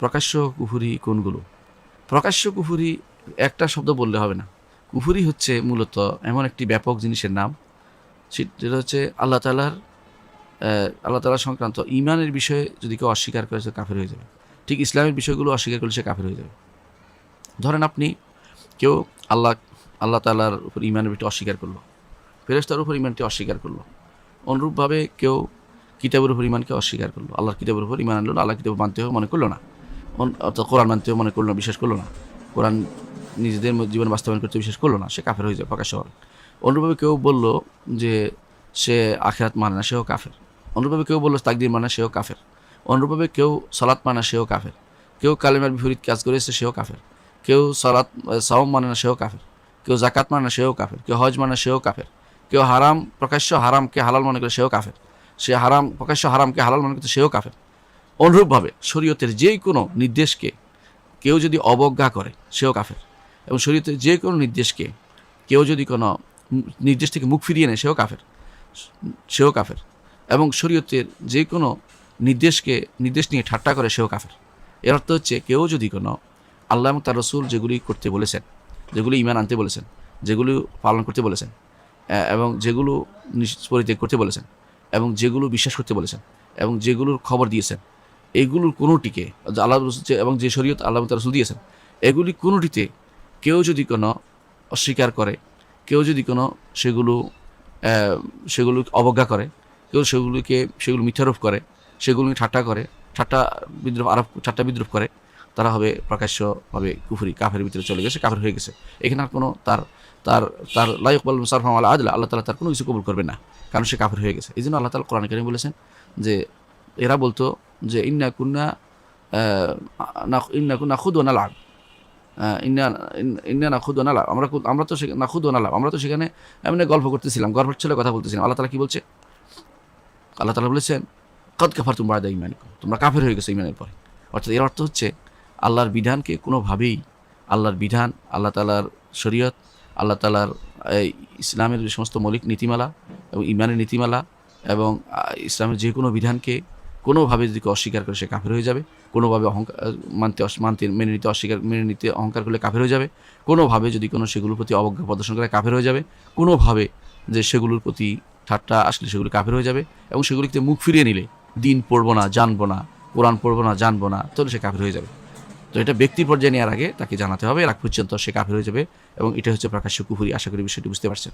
প্রকাশ্য কুফুরি কোনগুলো? প্রকাশ্য কুফুরি একটা শব্দ বললে হবে না। কুফুরি হচ্ছে মূলত এমন একটি ব্যাপক জিনিসের নাম। সে- যেটা হচ্ছে আল্লাহ তালার আল্লাহ তালা সংক্রান্ত ইমানের বিষয়ে যদি কেউ অস্বীকার করে সে কাফের হয়ে যাবে। ঠিক ইসলামের বিষয়গুলো অস্বীকার করলে সে কাফের হয়ে যাবে। ধরেন আপনি কেউ আল্লাহ আল্লাহ তালার উপর ইমানের বিষয়টি অস্বীকার করল। ফেরেস্তার উপর ইমানটি অস্বীকার করল। অনুরূপভাবে কেউ কিতাবের উপর ইমানকে অস্বীকার করল। আল্লাহর কিতাবের উপর ইমান আনলো আল্লাহ কিতাব মানতেও মনে করল না। অর্থাৎ কোরআন মানতেও মনে করল বিশ্বাস করল না। কোরআন নিজেদের জীবন বাস্তবায়ন করতে বিশ্বাস করল না, সে কাফের হয়ে যায় প্রকাশ হবে অনুরূপভাবে কেউ বলল যে সে আখেরাত মানে না, সেও কাফের। অনুরূপভাবে কেউ বলল তাকদির মানে সেও কাফের। অনুরূপভাবে কেউ সলাৎ মানে সেও কাফের। কেউ কালেমার বিপরীত কাজ করেছে সেও কাফের। কেউ সলাৎ সাওম মানে না, সেও কাফের। কেউ জাকাত মানে না, সেও কাফের। কেউ হজ মানে সেও কাফের। কেউ হারাম, প্রকাশ্য হারামকে হালাল মনে করে সেও কাফের। সে হারাম, প্রকাশ্য হারামকে হালাল মনে করতে সেও কাফের। অনুরূপভাবে শরীয়তের যে কোনো নির্দেশকে কেউ যদি অবজ্ঞা করে, সেও কাফের। এবং শরীয়তের যে কোনো নির্দেশকে কেউ যদি কোনো নির্দেশ থেকে মুখ ফিরিয়ে নেয়, সেও কাফের। সেও কাফের। এবং শরীয়তের যে কোনো নির্দেশকে, নির্দেশ নিয়ে ঠাট্টা করে, সেও কাফের। এর অর্থ হচ্ছে কেউ যদি কোনো আল্লাহ এবং তার রসুল যেগুলি করতে বলেছেন, যেগুলি ইমান আনতে বলেছেন, যেগুলো পালন করতে বলেছেন এবং যেগুলো পরিত্যাগ করতে বলেছেন, এবং যেগুলো বিশ্বাস করতে বলেছেন, এবং যেগুলোর খবর দিয়েছেন এগুলোর কোনোটিকে আল্লাহ এবং যে শরীয়ত আল্লাহ রসুল দিয়েছেন, এগুলি কোনোটিতে কেউ যদি কোনো অস্বীকার করে, কেউ যদি কোনো সেগুলো সেগুলো অবজ্ঞা করে, কেউ সেগুলিকে, সেগুলো মিথ্যারোপ করে, সেগুলোকে ঠাট্টা করে, ঠাট্টা বিদ্রুপ আরোপ, ঠাট্টা বিদ্রুপ করে, তারা হবে প্রকাশ্যভাবে কুফুরি, কাফের ভিতরে চলে গেছে, কাফের হয়ে গেছে। এখানে আর কোনো তার তার তার লাইক বল মুসারফাম আল্লাহ আদলা, আল্লাহ তালা তার কোনো কিছু কবুল করবে না, কারণ সে কাফের হয়ে গেছে। এই জন্য আল্লাহ তালা কোরআন কারিম বলেছেন যে এরা বলতো যে, ইন্না কুন্না ইন্না কুন্না খুদ ও নালাব ইন্না ইন- ইন্না না খুদ ও নালাব আমরা আমরা তো সেখানে, না খুদ ও নালাব আমরা তো সেখানে এমনি গল্প করতেছিলাম গল্পের ছেলে কথা বলতেছিলাম। আল্লাহ তালা কি বলছে? আল্লাহ তালা বলেছেন, কদ কাফার তুমি বায়দা ইমান তোমরা কাফের হয়ে গেছো ইমানের পরে। অর্থাৎ এর অর্থ হচ্ছে, আল্লাহর বিধানকে কোনোভাবেই আল্লাহর বিধান, আল্লাহ তালার শরীয়ত, আল্লাহ তালার ইসলামের যে সমস্ত মৌলিক নীতিমালা এবং ইমানের নীতিমালা এবং ইসলামের যে কোনো বিধানকে কোনোভাবে যদি অস্বীকার করে সে কাফের হয়ে যাবে, কোনোভাবে অহংকার মানতে মানতে, মেনে নিতে অস্বীকার, মেনে নিতে অহংকার করলে কাফের হয়ে যাবে, কোনোভাবে যদি কোনো সেগুলোর প্রতি অবজ্ঞা প্রদর্শন করে কাফের হয়ে যাবে, কোনোভাবে যে সেগুলোর প্রতি ঠাট্টা আসলে সেগুলো কাফের হয়ে যাবে এবং সেগুলিতে মুখ ফিরিয়ে নিলে, দিন পড়ব না, জানব না, কোরআন পড়ব না, জানব না, তাহলে সে কাফের হয়ে যাবে। তো এটা ব্যক্তি পর্যায়ে নেওয়ার আগে তাকে জানাতে হবে রাখ পর্যন্ত সে কাফের হয়ে যাবে এবং এটা হচ্ছে প্রকাশ্য কুফুরি। আশা করি বিষয়টি বুঝতে পারছেন।